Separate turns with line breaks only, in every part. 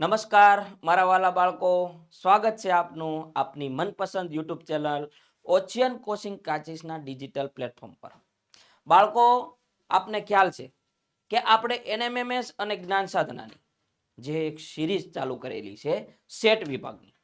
નમસ્કાર, મારા વાલા બાળકો. સ્વાગત છે આપનું આપની મનપસંદ યુટ્યુબ ચેનલ ઓશિયન કોચિંગ કાચીસના ડિજિટલ પ્લેટફોર્મ પર. બાળકો, આપને ખ્યાલ છે કે આપણે એનએમએમએસ અને જ્ઞાન સાધનાની જે એક સિરીઝ ચાલુ કરેલી છે, સેટ વિભાગની,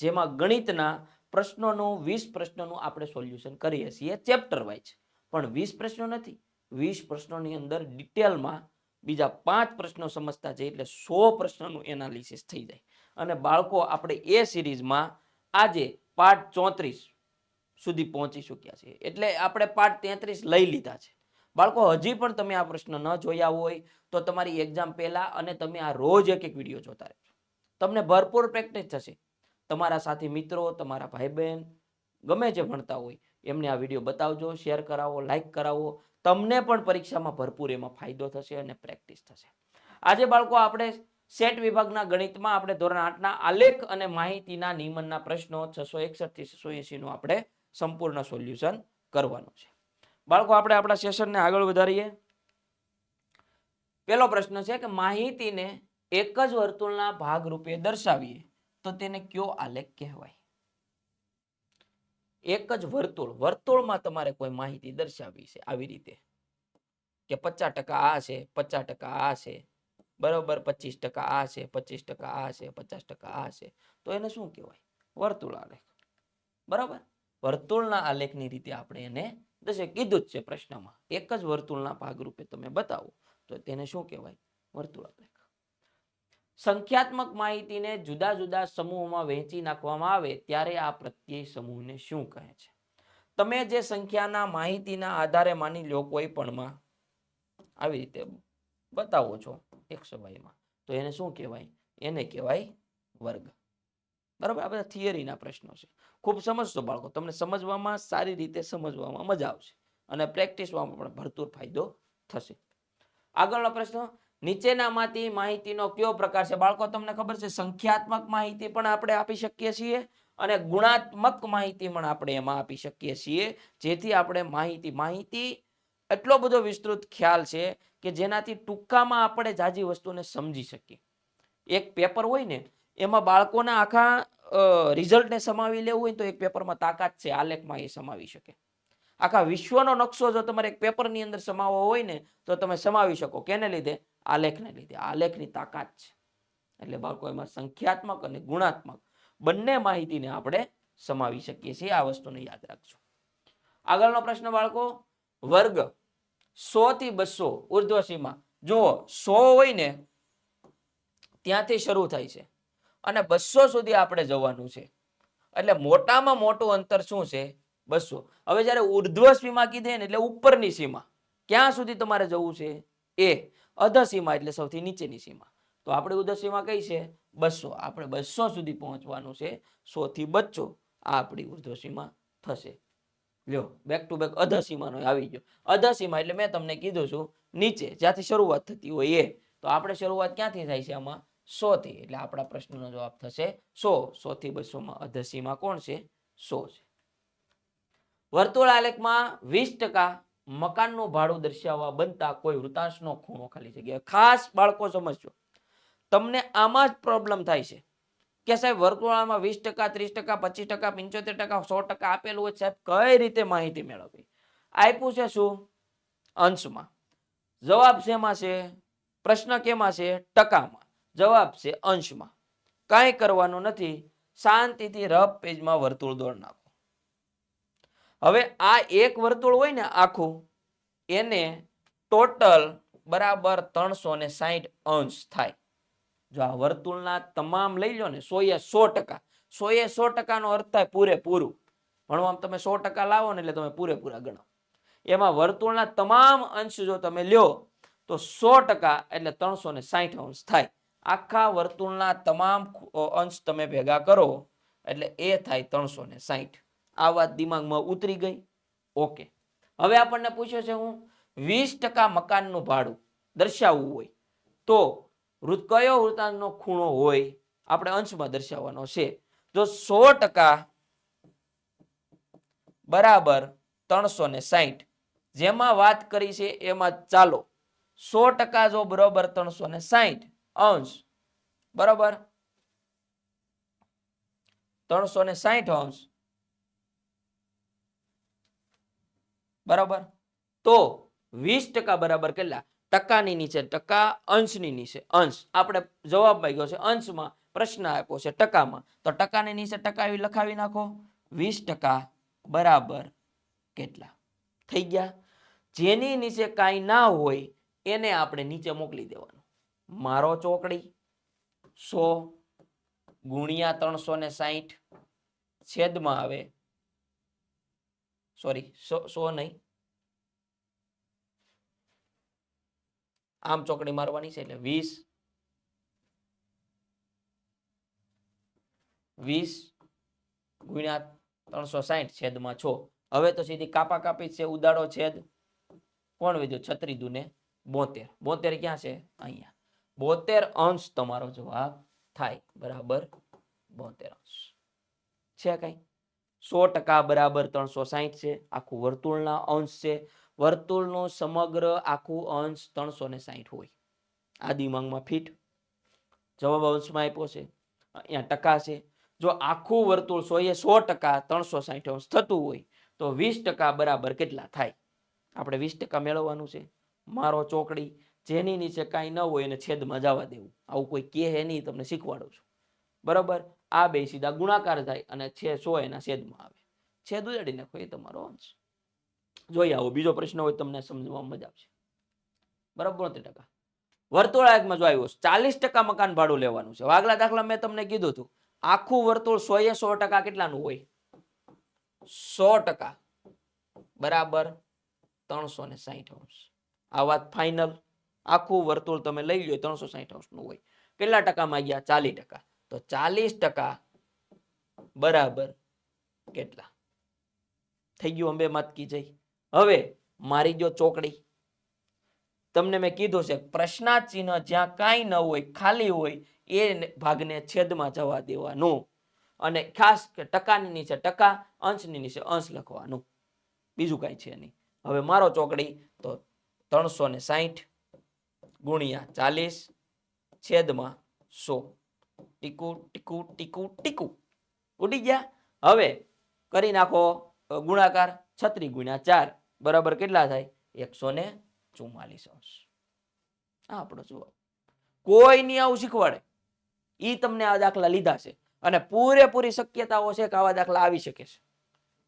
જેમાં ગણિતના પ્રશ્નોનું, વીસ પ્રશ્નોનું આપણે સોલ્યુશન કરીએ છીએ ચેપ્ટર વાઇઝ. પણ વીસ પ્રશ્નો નથી, વીસ પ્રશ્નોની અંદર ડિટેલમાં બીજા પાંચ પ્રશ્નો સમજતા જઈએ એટલે સો પ્રશ્નનું એનાલિસિસ થઈ જાય. અને બાળકો, આપણે એ સિરીઝમાં આજે પાઠ ચોત્રીસ સુધી પહોંચી ચૂક્યા છીએ. એટલે આપણે પાઠ તેત્રીસ લઈ લીધા છે. બાળકો, હજી પણ તમે આ પ્રશ્ન ન જોયા હોય તો તમારી એક્ઝામ પહેલાં અને તમે આ રોજ એક એક વીડિયો જોતા રહેજો. તમને ભરપૂર પ્રેક્ટિસ થશે. તમારા સાથી મિત્રો, તમારા ભાઈ બહેન ગમે જે ભણતા હોય, એમને આ વીડિયો બતાવજો શેર કરાવો લાઈક કરાવો તમને પણ પરીક્ષામાં ભરપૂર એમાં ફાયદો થશે અને પ્રેક્ટિસ થશે. આજે બાળકો, આપણે સેટ વિભાગના ગણિતમાં આપણે ધોરણ આઠના આલેખ અને માહિતીના નિયમનના પ્રશ્નો છસો એકસઠથી છસો એસીનું આપણે સંપૂર્ણ સોલ્યુશન કરવાનું છે. બાળકો, આપણે આપણા સેશનને આગળ વધારીએ. પેલો પ્રશ્ન છે કે માહિતીને એક જ વર્તુળના ભાગ રૂપે દર્શાવીએ તો તેને કયો આલેખ કહેવાય? એક જ વર્તુળ, વર્તુળમાં તમારે કોઈ માહિતી દર્શાવવી છે આવી રીતે? કે પચાસ ટકા આ છે, પચાસ ટકા આ છે, બરોબર પચીસ ટકા આ છે, પચીસ ટકા આ છે, પચાસ ટકા આ છે. તો એને શું કહેવાય? વર્તુળ આલેખ. બરાબર? વર્તુળના આલેખની રીતે આપણે એને દસે કીધું જ છે પ્રશ્નમાં. એક જ વર્તુળના ભાગરૂપે તમે બતાવો. તો તેને શું કહેવાય? વર્તુળ આલેખ. સંખ્યાત્મક માહિતીને જુદા જુદા સમૂહોમાં વહેંચી નાખવામાં આવે ત્યારે આ પ્રત્યેય સમૂહને શું કહે છે? તમે જે સંખ્યાના માહિતીના આધારે માની લો કોઈ પણમાં, આવી રીતે બતાવો છો એક સમયમાં, તો એને શું કહેવાય? એને કહેવાય વર્ગ. બરાબર? આ બધા થિયરીના પ્રશ્નો છે. ખૂબ સમજશો બાળકો, તમને સમજવામાં સારી રીતે સમજવામાં મજા આવશે અને પ્રેક્ટિસમાં પણ ભરપૂર ફાયદો થશે. આગળનો પ્રશ્ન નીચેનામાંથી માહિતીનો કયો પ્રકાર છે? બાળકો, તમને ખબર છે, સંખ્યાત્મક માહિતી પણ આપણે આપી શકીએ છીએ અને ગુણાત્મક માહિતી પણ આપણે એમાં આપી શકીએ છીએ. જેથી આપણે માહિતી માહિતી એટલો બધો વિસ્તૃત ખ્યાલ છે કે જેનાથી ટૂંકામાં આપણે જાજી વસ્તુને સમજી શકીએ. એક પેપર હોય ને, એમાં બાળકોના આખા રિઝલ્ટને સમાવી લેવું હોય તો એક પેપરમાં તાકાત છે, આલેખમાં એ સમાવી શકે. આખા વિશ્વનો નકશો જો તમારે એક પેપરની અંદર સમાવવો હોય ને, તો તમે સમાવી શકો. કેને લીધે? આલેખને લીધે. આલેખની તાકાત છે. એટલે બાળકો, એમાં સંખ્યાત્મક અને ગુણાત્મક બંને માહિતીને આપણે સમાવી શકીએ છીએ. આ વસ્તુને યાદ રાખજો. આગળનો પ્રશ્ન બાળકો, વર્ગ સો થી બસો ઉર્ધ્વ સીમા જુઓ, સો હોય ને ત્યાંથી શરૂ થાય છે અને બસો સુધી આપણે જવાનું છે. એટલે મોટામાં મોટું અંતર શું છે? બસો. હવે જ્યારે ઉર્ધ્વ સીમા કીધે ને એટલે ઉપરની સીમા. ક્યાં સુધી તમારે જવું છે? એ. અધ સીમા એટલે સૌથી નીચેની સીમા. તો આપણે ઉધસીમા કઈ છે? બસો. આપણે બસો સુધી પહોંચવાનું છે. સો થી બચ્ચો આ આપણી ઉર્ધ્વ થશે. લ્યો બેક ટુ બેક અધસીમાનો આવી ગયો. અધસીમા એટલે મેં તમને કીધું છું નીચે, જ્યાંથી શરૂઆત થતી હોય એ. તો આપણે શરૂઆત ક્યાંથી થાય છે આમાં? સો થી એટલે આપણા પ્રશ્નનો જવાબ થશે સો. સો થી બસો માં અધ કોણ છે? સો છે. વર્તુળ આલેખમાં વીસ ટકા મકાનનું ભાડું દર્શાવવા બનતા કોઈ વૃતાંશનો ખૂણો ખાલી જગ્યા ખાસ બાળકો સમજજો. તમને આમાં જ પ્રોબ્લેમ થાય છે. કે સાહેબ, વર્તુળામાં વીસ ટકા, ત્રીસ ટકા, પચીસ ટકા, પંચોતેર ટકા, સો ટકા આપેલું હોય સાહેબ કઈ રીતે માહિતી મેળવવી? આપ્યું છે શું? અંશમાં. જવાબ શેમાં છે? પ્રશ્ન કેમાં છે? ટકામાં. જવાબ છે અંશમાં. કાંઈ કરવાનું નથી. શાંતિથી રફ પેજમાં વર્તુળ દોડ નાખો. હવે આ એક વર્તુળ હોય ને આખું, એને ટોટલ બરાબર ત્રણસો ને સાહીઠ અંશ થાય. જો આ વર્તુળના તમામ લઈ લો ને સો એ સો ટકા. સો એ સો ટકાનો અર્થ થાય પૂરેપૂરું. ભણવામાં તમે સો ટકા લાવો ને એટલે તમે પૂરેપૂરા ગણો. એમાં વર્તુળના તમામ અંશ જો તમે લ્યો, તો સો ટકા એટલે ત્રણસો ને સાહીઠ અંશ થાય. આખા વર્તુળના તમામ અંશ તમે ભેગા કરો, એટલે એ થાય ત્રણસો ને સાહીઠ આ વાત દિમાગમાં ઉતરી ગઈ. ઓકે હવે આપણને પૂછ્યો છે હું વીસ ટકા મકાનનું ભાડું દર્શાવવું હોય તો કયો વૃતાંતનો ખૂણો હોય? આપણે અંશમાં દર્શાવવાનો છે. જો સો ટકા બરાબર ત્રણસો ને સાહીઠ જેમાં વાત કરી છે એમાં ચાલો. સો ટકા જો બરોબર ત્રણસો ને સાહીઠ અંશ. બરોબર? ત્રણસો ને સાહીઠ અંશ. બરાબર? તો વીસ ટકા બરાબર કેટલા? ટકાની નીચે ટકા, અંશની નીચે અંશ. આપણે જવાબ માંગ્યો છે અંશમાં, પ્રશ્ન આપ્યો છે ટકામાં. તો ટકાની નીચે ટકા એવી લખાવી નાખો. વીસ ટકા બરાબર કેટલા? થઈ ગયા. જેની નીચે કાંઈ ના હોય, એને આપણે નીચે મોકલી દેવાનું. મારો ચોકડી સો ગુણ્યા ત્રણસો ને સાહીઠ છેદમાં આવે સોરી, સો સો નહીં. આમ ચોકડી મારવાની છે એટલે વીસ. વીસ ગુણ્યા ત્રણસો સાહીઠ છેદમાં છો. હવે તો સીધી કાપા કાપી છે, ઉદાડો છેદ. કોણ વધ્યો? છત્રી દુને બોતેર. બોતેર ક્યાં છે? અહીંયા. બોતેર અંશ તમારો જવાબ થાય. બરાબર? બોતેર અંશ. છે કઈ? સો ટકા બરાબર ત્રણસો સાહીઠ છે. આખું વર્તુળના અંશ છે. વર્તુળનું સમગ્ર આખું અંશ ત્રણસો ને સાહીઠ હોય. આ દિમાગમાં ફીટ. જવાબ અંશમાં આપ્યો છે. અહીંયા ટકા છે. જો આખું વર્તુળ સો એ સો ટકા ત્રણસો સાહીઠ અંશ થતું હોય, તો વીસ ટકા બરાબર કેટલા થાય? આપણે વીસ ટકા મેળવવાનું છે. મારો ચોકડી જેની નીચે કાંઈ ન હોય એને છેદમાં જવા દેવું. આવું કોઈ કહે નહીં, તમને શીખવાડું છું. બરાબર? આ બે સીધા ગુણાકાર થાય અને છે સો એના છેદમાં આવે. છેદ ઉજાડી નાખો, એ તમારો અંશ જોઈ આવો, બીજો પ્રશ્ન હોય તમને સમજવામાં મજા આવશે. બરાબર, બોતેર ટકા. વર્તુળાયકમાં જો આવ્યો, ચાલીસ ટકા મકાન ભાડું લેવાનું છે. આગલા દાખલા મેં તમને કીધું હતું. આખું વર્તુળ સો એ સો ટકા કેટલાનું હોય? સો ટકા. બરાબર, ત્રણસો ને સાહીઠ અંશ આ વાત ફાઇનલ આખું વર્તુળ તમે લઈ લો ત્રણસો સાહીઠ અંશનું હોય. કેટલા ટકામાં ગયા? ચાલીસ ટકા. તો ચાલીસ ટકા બરાબર કેટલા? થઈ ગયું અંબે માતકી જઈ હવે મારી જો ચોકડી. તમને મેં કીધું છે પ્રશ્ના ચિહ્ન જ્યાં કાંઈ ન હોય, ખાલી હોય, એ ભાગને છેદમાં જવા દેવાનું. અને ખાસ કે ટકાની નીચે ટકા, અંશની નીચે અંશ લખવાનું. બીજું કાંઈ છે નહીં. હવે મારો ચોકડી તો ત્રણસો ને સાહીઠ ગુણ્યા ચાલીસ છેદમાં સો. ટીકુ ટીકુ ટીકુ ટીકુ. ઉડી ગયા. હવે કરી નાખો ગુણાકાર. છત્રી ગુણ્યા ચાર. બરાબર કેટલા થાય? એકસો ને ચુમ્માલીસ અંશ. આ આપણો જુઓ કોઈ નહીં આવું શીખવાડે. એ તમને આ દાખલા લીધા છે. અને પૂરેપૂરી શક્યતાઓ છે કે આવા દાખલા આવી શકે છે.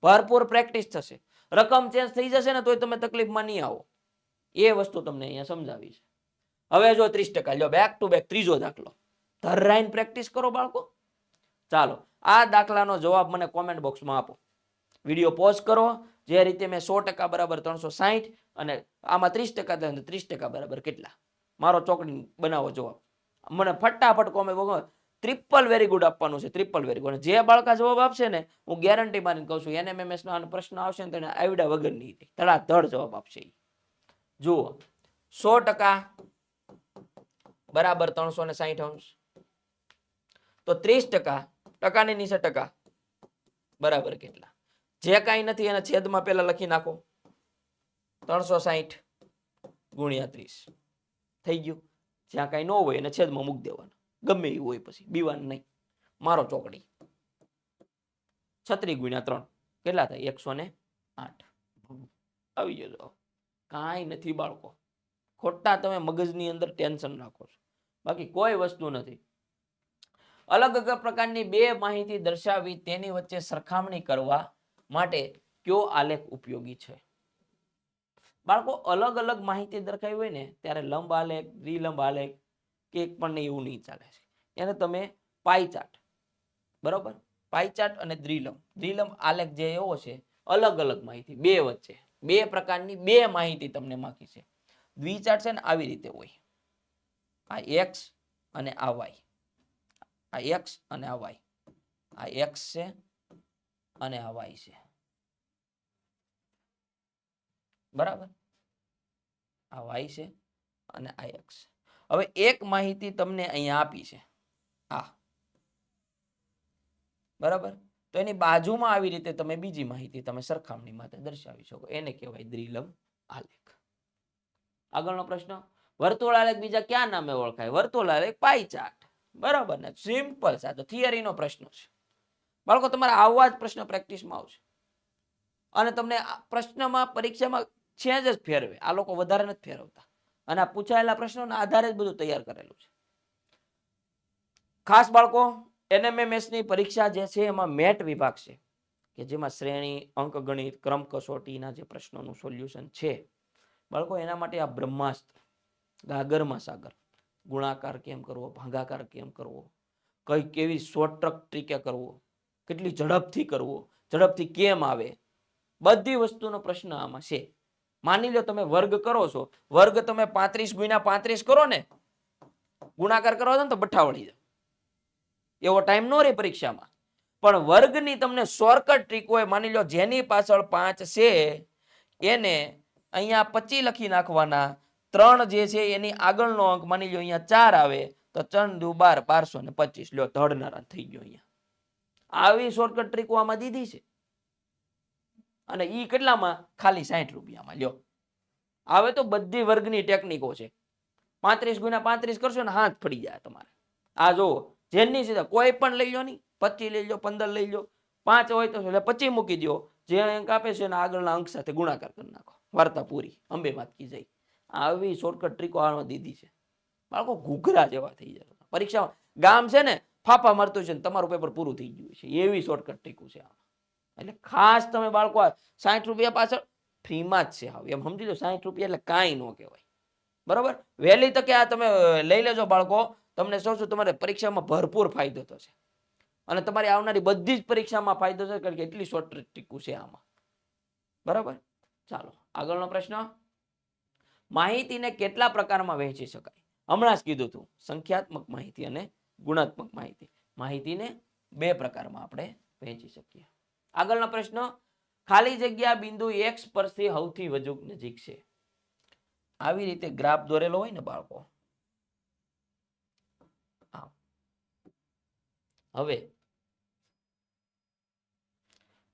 ભરપૂર પ્રેક્ટિસ થશે. રકમ ચેન્જ થઈ જશે ને તોય તમે તકલીફમાં નહીં આવો. એ વસ્તુ તમને અહીંયા સમજાવી છે. હવે જો ત્રીસ ટકા. લ્યો બેક ટુ બેક ત્રીજો દાખલો. ધરાઈને પ્રેક્ટિસ કરો બાળકો. ચાલો, આ દાખલાનો જવાબ મને કોમેન્ટ બોક્સમાં આપો. વીડિયો પોઝ કરો, જે રીતે મેં સો ટકા બરાબર ત્રણસો સાહીઠ અને આમાં ત્રીસ ટકા ત્રીસ ટકા બરાબર કેટલા? મારો ચોકડી બનાવો જવાબ. મને ફટાફટ કોમેન્ટ ટ્રિપલ વેરી ગુડ આપવાનું છે ટ્રિપલ વેરી ગુડ જે બાળકા જવાબ આપશે ને, હું ગેરંટી મારીને કહું છું એનએમએમએસ આનો પ્રશ્ન આવશે ને તેને આવડ્યા વગરની ધડાધડ જવાબ આપશે જુઓ, સો ટકા બરાબર ત્રણસો ને સાહીઠ અંશ. તો ત્રીસ ટકા, ટકાની નીચે ટકા. બરાબર કેટલા? જે કાંઈ નથી, એના છેદમાં પહેલા લખી નાખો. ત્રણસો સાહીઠ ગુણ્યા ત્રીસ. થઈ ગયું. જ્યાં કાંઈ ન હોય, એને છેદમાં મૂકી દેવાનું. ગમે એવું હોય પછી, બીવાનું નહીં. મારો ચોકડી. છત્રી ગુણ્યા ત્રણ. કેટલા થાય? એકસો ને આઠ. આવી જજો. કાંઈ નથી બાળકો. ખોટા તમે મગજની અંદર ટેન્શન રાખો છો. બાકી કોઈ વસ્તુ નથી. અલગ અલગ પ્રકારની બે માહિતી દર્શાવી તેની વચ્ચે સરખામણી કરવા માટે કયો આલેખ ઉપયોગી છે? બાળકો, અલગ અલગ માહિતી દર્શાવી હોય ને, ત્યારે લંબ આલેખ, દ્વિલંબ આલેખ કે એક પણ એવું નહીં ચાલે છે. એને તમે પાઈ ચાર્ટ, બરોબર? પાઈ અને દ્વિલંબ. દ્વિલંબ આલેખ જે એવો છે, અલગ અલગ માહિતી, બે વચ્ચે. બે પ્રકારની બે માહિતી તમને માખી છે. દ્વિચાર્ટ છે ને, આવી રીતે હોય. આ એક્સ અને આ વાય. આ એક્સ અને આ વાય આ એક્સ છે અને આ વાય છે. બરાબર? આ વાય છે અને આ એક્સ હવે એક માહિતી તમને અહીંયા આપી છે. આ. બરાબર? તો એની બાજુમાં આવી રીતે તમે બીજી માહિતી તમે સરખામણી માટે દર્શાવી શકો. એને કહેવાય દ્વિલંબ આલેખ. આગળનો પ્રશ્ન વર્તુળ આલેખ બીજા ક્યાં નામે ઓળખાય? વર્તુળ આલેખ પાઈ ચાર્ટ. બરાબર ને? સિમ્પલ છે. થિયરીનો પ્રશ્ન છે. બાળકો, તમારે આવવા જ પ્રશ્ન પ્રેક્ટિસમાં આવશે. અને તમને પ્રશ્નમાં, પરીક્ષામાં છે જ ફેરવે. આ લોકો વધારે નથી ફેરવતા. અને આ પૂછાયેલા પ્રશ્નોના આધારે જ બધું તૈયાર કરેલું છે. ખાસ બાળકો એનએમએમએસની પરીક્ષા જે છે, એમાં મેટ વિભાગ છે, કે જેમાં શ્રેણી અંકગણિત ક્રમ કસોટીના જે પ્રશ્નોનું સોલ્યુશન છે. બાળકો, એના માટે આ બ્રહ્માસ્ત્ર ગાગરમાં સાગર ગુણાકાર કેમ કરવો, ભાગાકાર કેમ કરવો, કઈ કેવી શોર્ટ ટ્રીકે કરવો, કેટલી ઝડપથી કરવો, ઝડપથી કેમ આવે, બધી વસ્તુનો પ્રશ્ન આમાં છે. માની લો તમે વર્ગ કરો છો, વર્ગ તમે પાંત્રીસ ગુણ્યા પાંત્રીસ કરો ને, ગુણાકાર કરવા છો ને તો બઠ્ઠા વળી જાય એવો ટાઈમ નો રહે પરીક્ષામાં. પણ વર્ગની તમને શોર્ટકટ ટ્રીક હોય, માની લો જેની પાછળ પાંચ છે, એને અહીંયા પચી લખી નાખવાના ત્રણ જે છે એની આગળનો અંક માની લો અહીંયા ચાર આવે, તો ત્રણ દુ બાર બારસો ને પચીસ. લ્યો, ધડનારા થઈ ગયો અહીંયા. આવી શોર્ટકટ ટ્રીકો આમાં દીધી છે. અને ઈ કેટલામાં? ખાલી સાહીઠ રૂપિયામાં. લ્યો. હવે તો બધી વર્ગની ટેકનિકો છે. પાંત્રીસ ગુણ્યા પાંત્રીસ કરશો ને હાથ ફરી જાય તમારે. આ જુઓ, જેની સીધા કોઈ પણ લઈ લો નહીં. પચીસ લઈ લો પંદર લઈ લો પાંચ હોય તો એટલે પચીસ મૂકી દો જે અંક આપે છે એના આગળના અંક સાથે ગુણાકાર કરી નાખો. વાર્તા પૂરી. અંબે વાત કી જઈ. આવી શોર્ટકટ ટ્રીકો આમાં દીધી છે. બાળકો ઘૂઘરા જેવા થઈ જાય પરીક્ષામાં ગામ છે ને, ફાફા મારતું છે ને, તમારું પેપર પૂરું થઈ ગયું છે. એવી શોર્ટકટ ટ્રીકો છે આમાં. એટલે ખાસ તમે બાળકો સાઠ રૂપિયા પાછળ ફ્રીમાં જ છે હવે. એમ સમજી લો સાઠ રૂપિયા એટલે કાંઈ ન કહેવાય. બરાબર? વહેલી તકે આ તમે લઈ લેજો બાળકો. તમને શું શું તમારે પરીક્ષામાં ભરપૂર ફાયદો થશે. અને તમારી આવનારી બધી જ પરીક્ષામાં ફાયદો છે કારણ કે એટલી શોર્ટ ટ્રીકું છે આમાં. બરાબર? ચાલો, આગળનો પ્રશ્ન. માહિતીને કેટલા પ્રકારમાં વહેંચી શકાય? હમણાં જ કીધું હતું સંખ્યાત્મક માહિતી અને ગુણાત્મક માહિતી. માહિતીને બે પ્રકારમાં આપણે વહેંચી શકીએ. આગળનો પ્રશ્ન, ખાલી જગ્યા બિંદુ એક્સ પરથી સૌથી વધુ નજીક છે. આવી રીતે ગ્રાફ દોરેલો હોય ને બાળકો. હવે,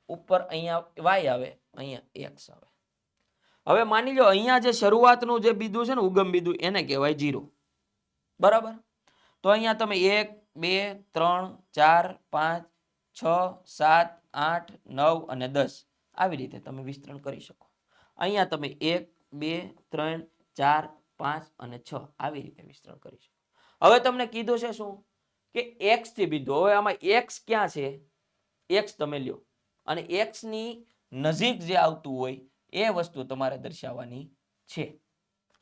ઉપર અહીંયા વાય આવે, અહીંયા એક્સ આવે. હવે માની લો અહીંયા જે શરૂઆતનું જે બીધું છે ને, ઉગમ બીધું એને કહેવાય જીરો. બરાબર? તો અહીંયા તમે એક, બે, ત્રણ, ચાર, પાંચ, છ, સાત, આઠ, નવ અને દસ આવી રીતે તમે વિસ્તરણ કરી શકો. અહીંયા તમે એક, બે, ત્રણ, ચાર, પાંચ અને છ આવી રીતે વિસ્તરણ કરી શકો. હવે તમને કીધું છે શું? કે એક્સથી બીધું હવે આમાં એક્સ ક્યાં છે? એક્સ તમે લ્યો. અને એક્સની નજીક જે આવતું હોય એ વસ્તુ તમારે દર્શાવવાની છે.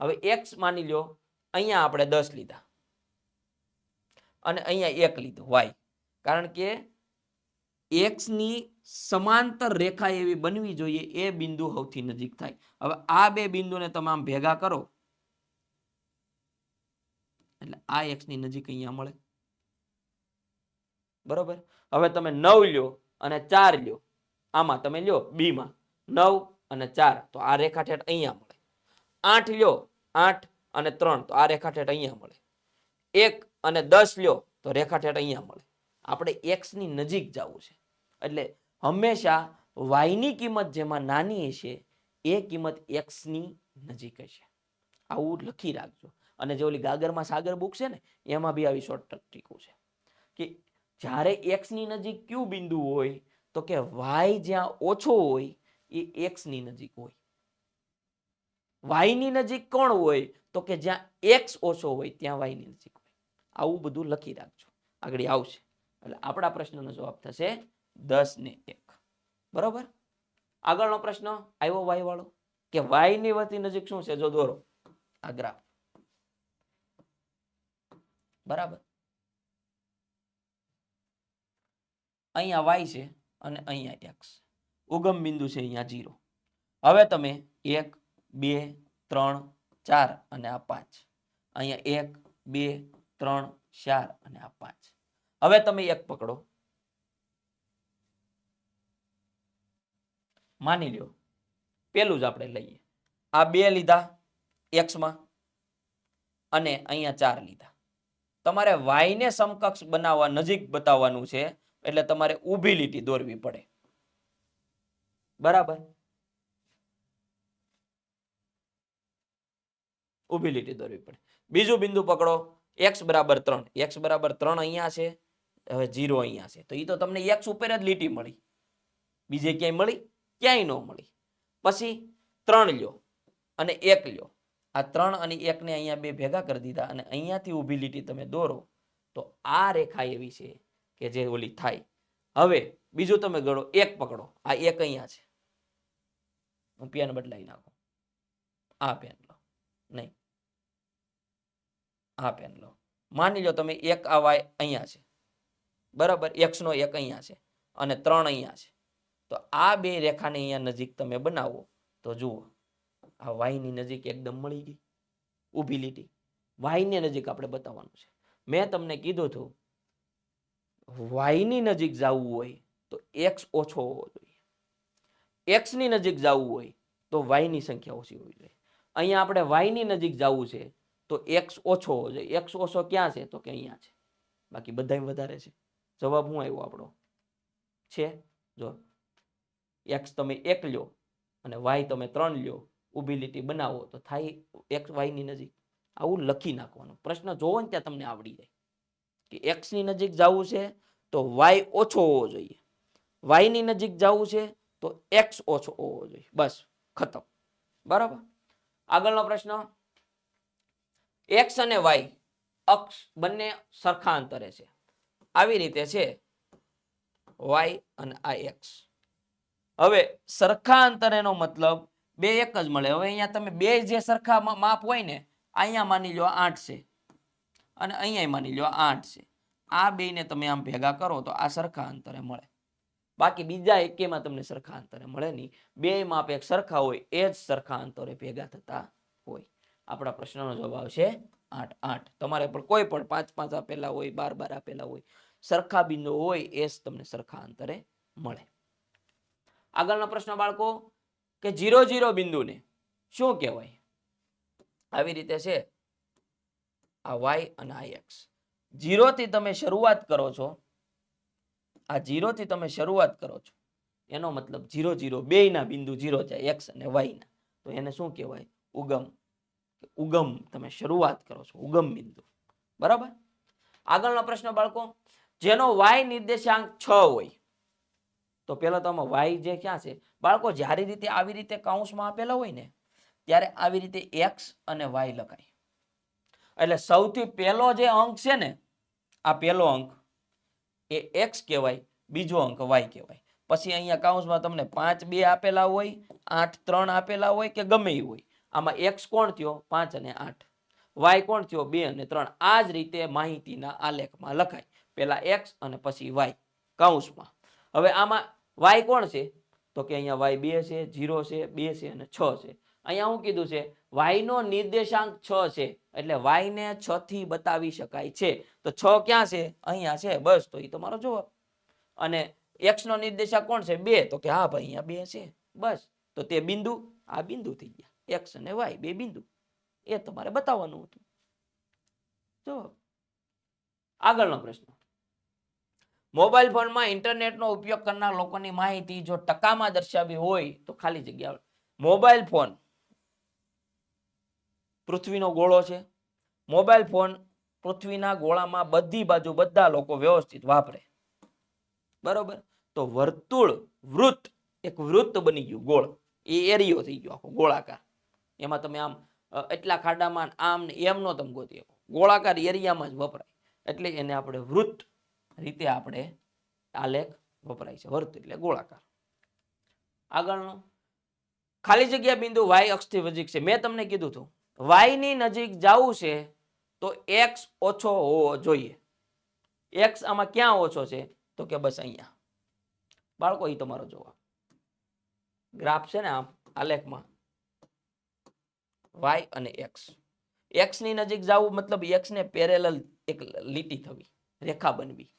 હવે એક્સ માની લો અહીંયા આપણે દસ લીધા. અને અહીંયા એક લીધું વાય કારણ કે એક્સની સમાંતર રેખા એવી બનવી જોઈએ, એ બિંદુ સૌથી નજીક થાય. હવે આ બે બિંદુને તમે ભેગા કરો. એટલે આ એક્સની નજીક અહીંયા મળે. બરોબર? હવે તમે નવ લ્યો અને ચાર લ્યો. આમાં તમે લ્યો બી માં. નવ અને ચાર, તો આ રેખા ઠેઠ અહીંયા મળે. આઠ લ્યો, આઠ અને ત્રણ, તો આ રેખા ઠેઠ અહીંયા મળે. એક અને દસ લ્યો, તો રેખા ઠેઠ અહીંયા મળે. આપણે એક્સની નજીક જવું છે. એટલે હંમેશા વાયની કિંમત જેમાં નાની હશે, એ કિંમત એક્સની નજીક હશે. આવું લખી રાખજો. અને જે ઓલી ગાગરમાં સાગર બુક છે ને, એમાં બી આવી શોર્ટ ટ્રીકો છે. કે જ્યારે એક્સની નજીક ક્યુ બિંદુ હોય, તો કે વાય જ્યાં ઓછો હોય એ એક્સની નજીક હોય. વાયની નજીક કોણ હોય? તો કે જ્યાં એક્સ ઓછો હોય, ત્યાં વાયની નજીક હોય. આવું બધું લખી રાખજો. આગળ આવશે. એટલે આપણા પ્રશ્નનો જવાબ થશે દસ ને એક. બરોબર? આગળનો પ્રશ્ન આવ્યો વાય વાળો? કે વાયની વતી નજીક શું છે? જો દોરો. આ ગ્રાફ. બરાબર? અહીંયા વાય છે અને અહીંયા એક્સ ઉગમ બિંદુ છે અહીંયા જીરો. હવે તમે એક, બે, ત્રણ, ચાર અને આ પાંચ. અહીંયા એક, બે, ત્રણ, ચાર અને આ પાંચ. હવે તમે એક પકડો. માની લ્યો, પેલું જ આપણે લઈએ. આ બે લીધા એક્સમાં અને અહીંયા ચાર લીધા. તમારે વાયને સમકક્ષ બનાવવા નજીક બતાવવાનું છે, એટલે તમારે ઊભી લીટી દોરવી પડે. બરાબર? ઊભી લીટી દોરવી પડે. બીજું બિંદુ પકડો. એક્સ બરાબર ત્રણ. એક્સ બરાબર ત્રણ અહીંયા છે. હવે જીરો અહીંયા છે. તો એ તો તમને એક્સ ઉપર જ લીટી મળી. બીજે ક્યાંય મળી? ક્યાંય ન મળી. પછી ત્રણ લ્યો અને એક લ્યો. આ ત્રણ અને એકને અહીંયા બે ભેગા કરી દીધા અને અહીંયાથી ઊભી લીટી તમે દોરો. તો આ રેખા એવી છે કે જે ઓલી થાય. હવે બીજું તમે ગણો. એક પકડો. આ એક અહીંયા છે. હું પેન બદલાવી નાખું. આ પેન લો. નહીં. આ પેન લો. માની લો તમે એક આ વાય અહીંયા છે. બરાબર? એક્સનો એક અહીંયા છે અને ત્રણ અહીંયા છે. તો આ બે રેખાને અહીંયા નજીક તમે બનાવો તો જુઓ. આ વાયની નજીક એકદમ મળી ગઈ. ઊભી લીટી. વાયની નજીક આપણે બતાવવાનું છે. મેં તમને કીધું હતું, વાયની નજીક જવું હોય તો એક્સ ઓછો હોવો જોઈએ. એક્સની નજીક જવું હોય તો વાયની સંખ્યા ઓછી હોવી જોઈએ. અહીંયા આપણે વાયની નજીક જવું છે તો એક્સ ઓછો હોવો જોઈએ. એક્સ ઓછો ક્યાં છે? તો કે અહીંયા છે. બાકી બધાય વધારે છે. જવાબ શું આવ્યો આપણો? છે. જો એક્સ તમે એક લ્યો અને વાય તમે ત્રણ લ્યો, ઊભી લીટી બનાવો તો થાય એક્સ વાયની નજીક. આવું લખી નાખવાનું. પ્રશ્ન જોવો ને ત્યાં તમને આવડી જાય. કે એક્સની નજીક જવું છે તો વાય ઓછો હોવો જોઈએ. વાયની નજીક જવું છે તો એક્સ ઓછો હોવો જોઈએ. બસ, ખતમ. બરાબર? આગળનો પ્રશ્ન. એક્સ અને વાય અક્ષ બંને સરખા અંતરે છે. આવી રીતે છે વાય અને આ એક્સ હવે સરખા અંતરેનો મતલબ બે એક જ મળે. હવે અહીંયા તમે બે જે સરખા માપ હોય ને, અહીંયા માની લો આઠ છે. અને અહીંયા માની લો આઠ છે. આ બેને તમે આમ ભેગા કરો તો આ સરખા અંતરે મળે. બાકી બીજા એકેમાં તમને સરખા અંતરે મળે નહીં. બે માપ એક સરખા હોય, એ જ સરખા અંતરે ભેગા થતા હોય. આપણા પ્રશ્નનો જવાબ છે આઠ આઠ. તમારે પણ કોઈ પણ પાંચ પાંચ આપેલા હોય, બાર બાર આપેલા હોય, સરખા બિંદુ હોય, એ જ તમને સરખા અંતરે મળે. આગળનો પ્રશ્ન બાળકો, કે જીરો જીરો બિંદુને શું કહેવાય? આવી રીતે છે. આ વાય અને આ એક્સ જીરોથી તમે શરૂઆત કરો છો આ જીરોથી તમે શરૂઆત કરો છો. એનો મતલબ જીરો જીરો, બેયના બિંદુ જીરો જાય, એક્સ અને વાયના. તો એને શું કહેવાય? ઉગમ. ઉગમ તમે શરૂઆત કરો છો, ઉગમ બિંદુ. બરાબર? આગળનો પ્રશ્ન બાળકો, જેનો વાય નિર્દેશાંક છ હોય, તો પેલો તમે વાય જે ક્યાં છે? બાળકો, જ્યારે રીતે આવી રીતે કાઉન્સમાં આપેલા હોય ને, ત્યારે આવી રીતે એક્સ અને વાય લખાય. એટલે સૌથી પહેલો જે અંક છે ને, આ પહેલો અંક એ એક્સ કહેવાય, બીજો અંક વાય કહેવાય. પછી અહીંયા કાઉન્સમાં તમને પાંચ બે આપેલા હોય, આઠ ત્રણ આપેલા હોય કે ગમે એ હોય. આમાં એક્સ કોણ થયો? પાંચ અને આઠ. વાય કોણ થયો? બે અને ત્રણ. આ જ રીતે માહિતીના આલેખમાં લખાય. પહેલા એક્સ અને પછી વાય કાઉન્સમાં હવે આમાં વાય કોણ છે? તો કે અહીંયા વાય બે છે જીરો છે, બે છે અને છ છે. અહીંયા શું કીધું છે, વાયનો નિર્દેશાંક છ છે. એટલે વાય ને છ થી બતાવી શકાય છે. તો છ ક્યાં છે? અહીંયા છે. બસ, તો એ તમારો જવાબ. અને એક્સ નો નિર્દેશક કોણ છે? બે. તો કે હા ભાઈ, અહીંયા બે છે. બસ. તો તે બિંદુ, આ બિંદુ થઈ ગયા. એક્સ અને વાય બે બિંદુ. એ તમારે બતાવવાનું હતું. જો આગળનો પ્રશ્ન. મોબાઈલ ફોનમાં ઇન્ટરનેટનો ઉપયોગ કરનાર લોકોની માહિતી જો ટકામાં દર્શાવી હોય, તો ખાલી જગ્યા મોબાઈલ ફોન પૃથ્વીનો ગોળો છે. મોબાઈલ ફોન પૃથ્વીના ગોળામાં બધી બાજુ બધા લોકો વ્યવસ્થિત વાપરે. બરોબર? તો વર્તુળ, વૃત્ત, એક વૃત્ત બની ગયું, ગોળ. એ એરિયો થઈ ગયો આખો, ગોળાકાર. એમાં તમે આમ એટલા ખાડામાં આમ ને એમ નો તમે ગોતી શકો. ગોળાકાર એરિયામાં જ વપરાય. એટલે એને આપણે વૃત્ત રીતે આપણે આલેખ વપરાય છે. વર્ત એટલે ગોળાકાર. આગળનો. ખાલી જગ્યા બિંદુ વાય અક્ષથી નજીક છે. મેં તમને કીધું હતું. વાયની નજીક જવું છે, તો એક્સ ઓછો હોવો જોઈએ. એક્સ આમાં ક્યાં ઓછો છે? તો કે બસ અહીંયા. બાળકો એ તમારો જવાબ. ગ્રાફ છે ને આમ આલેખમાં વાય અને એક્સ એક્સની નજીક જવું મતલબ એક્સ ને પેરેલલ એક લીટી થવી, રેખા બનવી.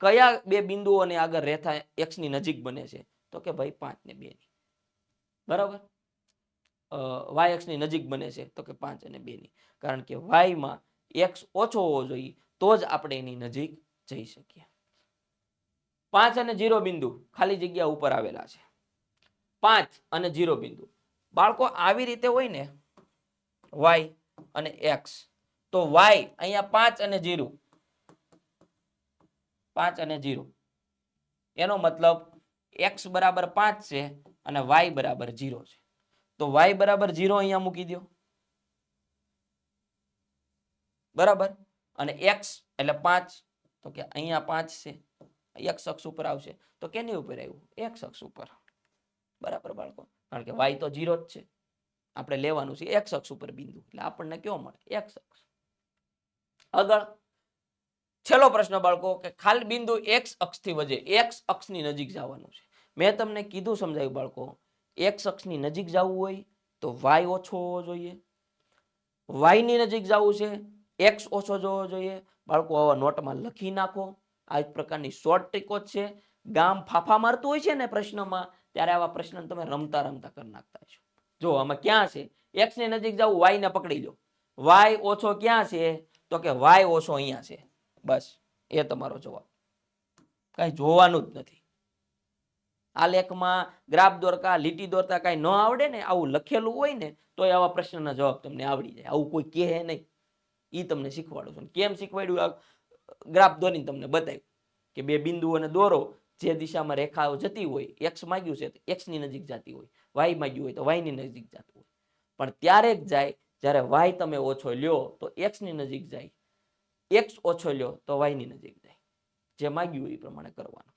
કયા બે બિંદુઓને આગળ રેખા એક્સની નજીક બને છે? તો કે ભાઈ પાંચ ને બે ની બરાબર? વાય એક્સની નજીક બને છે, તો કે પાંચ અને બે ની. કારણ કે વાયમાં એક્સ ઓછો હોવો જોઈએ, તો જ આપણે એની નજીક જઈ શકીએ. પાંચ અને જીરો બિંદુ ખાલી જગ્યા ઉપર આવેલા છે. પાંચ અને જીરો બિંદુ. બાળકો, આવી રીતે હોય ને વાય અને એક્સ તો વાય અહીંયા પાંચ અને જીરો પાંચ અને જીરો એનો મતલબ એક્સ બરાબર પાંચ છે અને વાય બરાબર જીરો છે. તો વાય બરાબર જીરો અહીંયા મૂકી દો બરાબર? અને એક્સ એટલે પાંચ. તો કે અહીંયા પાંચ છે. એક્સ અક્ષ ઉપર આવશે. તો કેની ઉપર આવ્યું? એક્સ અક્ષ ઉપર. બરાબર બાળકો? કારણ કે વાય તો જીરો જ છે. આપણે લેવાનું છે એક્સ અક્ષ ઉપર બિંદુ. એટલે આપણને કયો મળે? એક્સ અક્ષ. આગળ. છેલ્લો પ્રશ્ન બાળકો, કે ખાલી બિંદુ એક્સ અક્ષથી વજે એક્સ અક્ષની નજીક જવાનું છે. મેં તમને કીધું સમજાયું બાળકો એક્સ શખ્સની નજીક જવું હોય તો વાય ઓછો હોવો જોઈએ. વાયની નજીક જવું છે એક્સ ઓછો જોવો જોઈએ. બાળકો, આવા નોટમાં લખી નાખો. આ એક પ્રકારની શોર્ટ ટ્રીકો જ છે. ગામ ફાફા મારતું હોય છે ને પ્રશ્નમાં, ત્યારે આવા પ્રશ્ન તમે રમતા રમતા કરી નાખતા છો જો, આમાં ક્યાં છે? એક્સની નજીક જવું વાય ને પકડી લો. વાય ઓછો ક્યાં છે? તો કે વાય ઓછો અહીંયા છે. બસ, એ તમારો જવાબ. કઈ જોવાનું જ નથી. આ લેખમાં ગ્રાફ દોરતા લીટી દોરતા કાંઈ ન આવડે ને, આવું લખેલું હોય ને તો આવા પ્રશ્નના જવાબ તમને આવડી જાય. આવું કોઈ કહે નહીં. એ તમને શીખવાડું છું. કેમ શીખવાડ્યું? આ ગ્રાફ દોરીને તમને બતાવ્યું કે બે બિંદુઓને દોરો, જે દિશામાં રેખાઓ જતી હોય એક્સ માગ્યું છે તો એક્સની નજીક જતી હોય વાય માંગ્યું હોય તો વાયની નજીક જતું હોય. પણ ત્યારે જ જાય, જ્યારે વાય તમે ઓછો લ્યો તો એક્સની નજીક જાય. એક્સ ઓછો લ્યો તો વાયની નજીક જાય. જે માંગ્યું એ પ્રમાણે કરવાનું.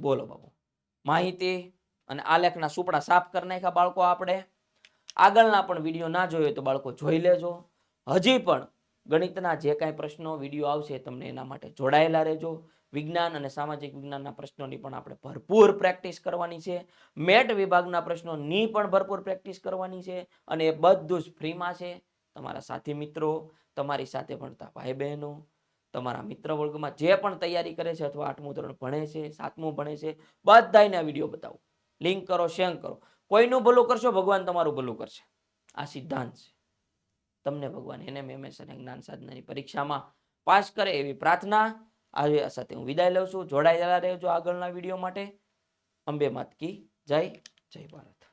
બોલો બાબુ માહિતી અને આલેખના સુપડા સાફ કરી નાખ્યા બાળકો આપણે. આગળના પણ વીડિયો ના જોયો તો બાળકો જોઈ લેજો. હજી પણ ગણિતના જે કાંઈ પ્રશ્નો, વીડિયો આવશે તમને એના માટે જોડાયેલા રહેજો. વિજ્ઞાન અને સામાજિક વિજ્ઞાનના પ્રશ્નોની પણ આપણે ભરપૂર પ્રેક્ટિસ કરવાની છે. મેટ વિભાગના પ્રશ્નોની પણ ભરપૂર પ્રેક્ટિસ કરવાની છે અને એ બધું જ ફ્રીમાં છે. તમારા સાથી મિત્રો, તમારી સાથે ભણતા ભાઈ બહેનો તમારા મિત્ર વર્ગમાં જે પણ તૈયારી કરે છે અથવા આઠમું ધોરણ ભણે છે, સાતમું ભણે છે બધાને આ વીડિયો બતાવો. લિંક કરો શેર કરો. કોઈનું ભલું કરશો, ભગવાન તમારું ભલું કરશે. આ સિદ્ધાંત છે. તમને ભગવાન એને એમએસ અને જ્ઞાન સાધનાની પરીક્ષામાં પાસ કરે એવી પ્રાર્થના. આ સાથે હું વિદાય લઉં છું. જોડાયેલા રહેજો આગળના વીડિયો માટે. અંબે માત કી જય જય ભારત.